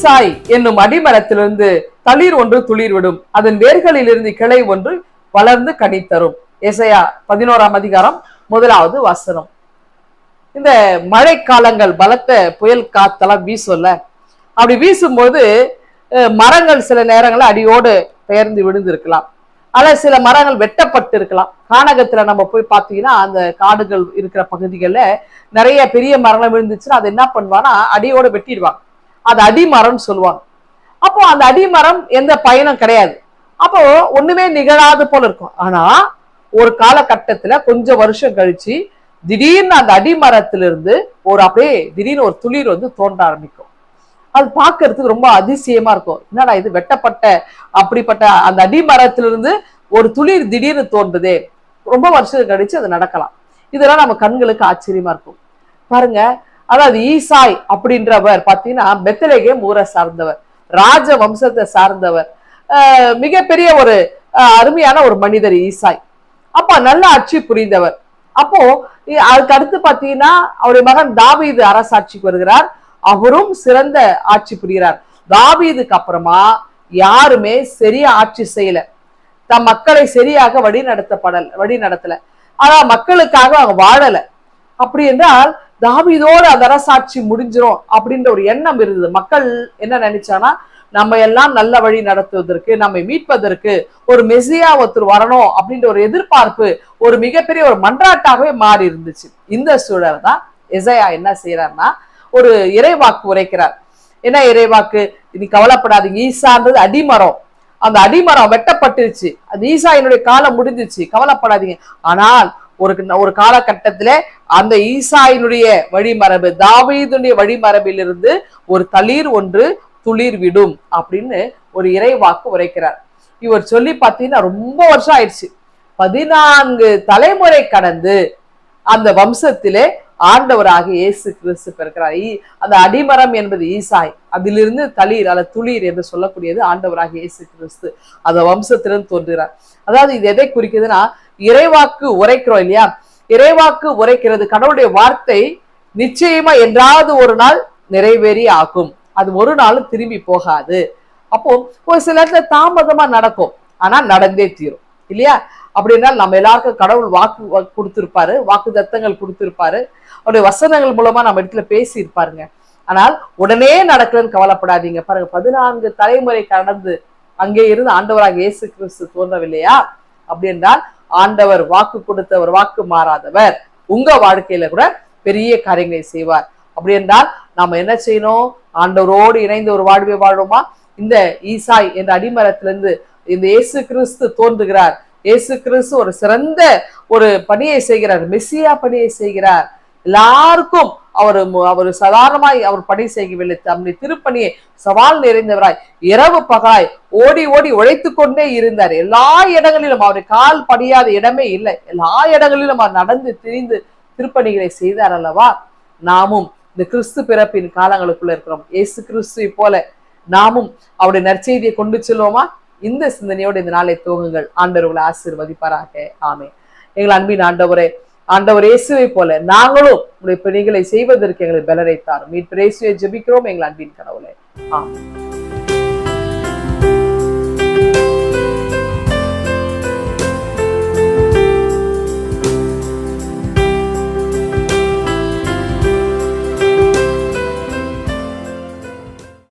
சாய் என்னும் அடிமரத்திலிருந்து தளிர் ஒன்று துளிர் விடும் அதன் வேர்களிலிருந்து கிளை ஒன்று வளர்ந்து கனி இசையா பதினோராம் அதிகாரம் முதலாவது வசனம். இந்த மழை காலங்கள் பலத்த புயல் காத்தெல்லாம் வீசும்ல. அப்படி வீசும்போது மரங்கள் சில நேரங்களில் அடியோடு பெயர்ந்து விழுந்திருக்கலாம். ஆனால் சில மரங்கள் வெட்டப்பட்டு இருக்கலாம் கானகத்துல நம்ம போய் பார்த்தீங்கன்னா அந்த காடுகள் இருக்கிற பகுதிகளில் நிறைய பெரிய மரங்கள் விழுந்துச்சுன்னா அதை என்ன பண்ணுவாங்கன்னா அடியோட வெட்டிடுவாங்க. அது அடிமரம்னு சொல்லுவாங்க. அப்போ அந்த அடிமரம் எந்த பயனும் கிடையாது. அப்போ ஒண்ணுமே நிகழாது போல இருக்கும். ஆனா ஒரு காலகட்டத்துல கொஞ்சம் வருஷம் கழிச்சு திடீர்னு அந்த அடிமரத்திலிருந்து ஒரு அப்படியே திடீர்னு ஒரு துளிர் வந்து தோன்ற ஆரம்பிக்கும். அது பார்க்கறதுக்கு ரொம்ப அதிசயமா இருக்கும். என்னடா இது வெட்டப்பட்ட அப்படிப்பட்ட அந்த அடிமரத்திலிருந்து ஒரு துளிர் திடீர்னு தோன்றுதே. ரொம்ப வருஷம் கழிச்சு அது நடக்கலாம். இதெல்லாம் நம்ம கண்களுக்கு ஆச்சரியமா இருக்கும். பாருங்க அதாவது ஈசாய் அப்படின்றவர் பார்த்தீங்கன்னா பெத்தலேகேம் ஊரை சார்ந்தவர் ராஜ வம்சத்தை சார்ந்தவர். மிகப்பெரிய ஒரு அருமையான ஒரு மனிதர் ஈசாய். அப்ப நல்ல ஆட்சி புரிந்தவர். அப்போ அதுக்கு அடுத்து பாத்தீங்கன்னா அவருடைய மகன் தாவீது அரசாட்சிக்கு வருகிறார். அவரும் சிறந்த ஆட்சி புரிகிறார். தாவீதுக்கு அப்புறமா யாருமே சரியா ஆட்சி செய்யல. தம் மக்களை சரியாக வழி நடத்தப்படல வழி நடத்தல ஆனா மக்களுக்காக அவங்க வாழல. அப்படி என்றால் தாவீதோடு அந்த அரசாட்சி முடிஞ்சிரும் அப்படின்ற ஒரு எண்ணம் இருந்தது. மக்கள் என்ன நினைச்சானா நம்ம எல்லாம் நல்ல வழி நடத்துவதற்கு நம்மை மீட்பதற்கு ஒரு மெசியா ஒருத்தர் வரணும் அப்படின்ற ஒரு எதிர்பார்ப்பு ஒரு மிகப்பெரிய ஒரு மன்றாட்டாகவே மாறி இருந்துச்சு. இந்த சூழல் தான் எசையா என்ன செய்யறாருன்னா ஒரு இறைவாக்கு உரைக்கிறார். என்ன இறைவாக்கு? நீ கவலைப்படாதீங்க ஈசான்றது அடிமரம். அந்த அடிமரம் வெட்டப்பட்டுருச்சு. அது என்னுடைய காலம் முடிஞ்சிச்சு. கவலைப்படாதீங்க. ஆனால் ஒரு ஒரு காலகட்டத்துல அந்த ஈசாயினுடைய வழிமரபு தாவீதுடைய வழிமரபிலிருந்து ஒரு தளிர் ஒன்று துளிர் விடும் அப்படின்னு ஒரு இறைவாக்கு உரைக்கிறார். இவர் சொல்லி பார்த்தீங்கன்னா ரொம்ப வருஷம் ஆயிடுச்சு. பதினான்கு தலைமுறை கடந்து அந்த வம்சத்திலே ஆண்டவராக இயேசு கிறிஸ்து பிறக்கிறார். அந்த அடிமரம் என்பது ஈசாய். அதிலிருந்து தளிர் அல்ல துளிர் என்று சொல்லக்கூடியது ஆண்டவராக இயேசு கிறிஸ்து. அந்த வம்சத்திலிருந்து தோன்றுகிறார். அதாவது இது எதை குறிக்குதுன்னா இறைவாக்கு உரைக்கிறோம் இல்லையா? இறைவாக்கு உரைக்கிறது கடவுளுடைய வார்த்தை நிச்சயமா என்றாவது ஒரு நாள் நிறைவேறி ஆகும். அது ஒரு நாளும் திரும்பி போகாது. அப்போ ஒரு சில இடத்துல தாமதமா நடக்கும். ஆனா நடந்தே தீரும். இல்லையா? அப்படின்னா நம்ம எல்லாருக்கும் கடவுள் வாக்கு வா- கொடுத்திருப்பாரு. வாக்கு தத்தங்கள் கொடுத்திருப்பாரு. அவருடைய வசனங்கள் மூலமா நம்ம இடத்துல பேசி இருப்பாருங்க. ஆனால் உடனே நடக்கலன்னு கவலைப்படாதீங்க. பாருங்க பதினான்கு தலைமுறை கடந்து அங்கே இருந்து ஆண்டவராக இயேசு கிறிஸ்து தோன்றவில்லையா? அப்படி என்றால் ஆண்டவர் வாக்கு கொடுத்தவர் வாக்கு மாறாதவர் உங்க வாழ்க்கையில கூட பெரிய காரியங்களை செய்வார். அப்படி என்றால் நாம என்ன செய்யணும்? ஆண்டவரோடு இணைந்து ஒரு வாழ்வை வாழ்வோமா இந்த ஈசாய் என்ற அடிமரத்திலிருந்து இந்த இயேசு கிறிஸ்து தோன்றுகிறார். இயேசு கிறிஸ்து ஒரு சிறந்த ஒரு பணியை செய்கிறார். மெஸ்ஸியா பணியை செய்கிறார். எல்லாருக்கும் அவர் அவர் சாதாரணமாய் அவர் பணி செய்யவில்லை. தம்முடைய திருப்பணியை சவால் நிறைந்தவராய் இரவு பகாய் ஓடி ஓடி உழைத்து கொண்டே இருந்தார். எல்லா இடங்களிலும் அவருடைய கால் படியாத இடமே இல்லை. எல்லா இடங்களிலும் அவர் நடந்து திரிந்து திருப்பணிகளை செய்தார் அல்லவா? நாமும் இந்த கிறிஸ்து பிறப்பின் காலங்களுக்குள்ள இருக்கிறோம். இயேசு கிறிஸ்துவை போல நாமும் அவருடைய நற்செய்தியை கொண்டு செல்வோமா? இந்த சிந்தனையோடு இந்த நாளை துவங்குங்கள். ஆண்டவர்களை ஆசீர்வதிப்பாராக. ஆமே எங்கள் அன்பின் ஆண்டவரே ஆண்டவர் இயேசுவை போல நாங்களும் உடைய பணிகளை செய்வதற்கு எங்களை பலரைத்தார் மீட்பு இயேசுவை ஜெபிக்கிறோம் எங்கள் அன்பின் கடவுளே ஆம்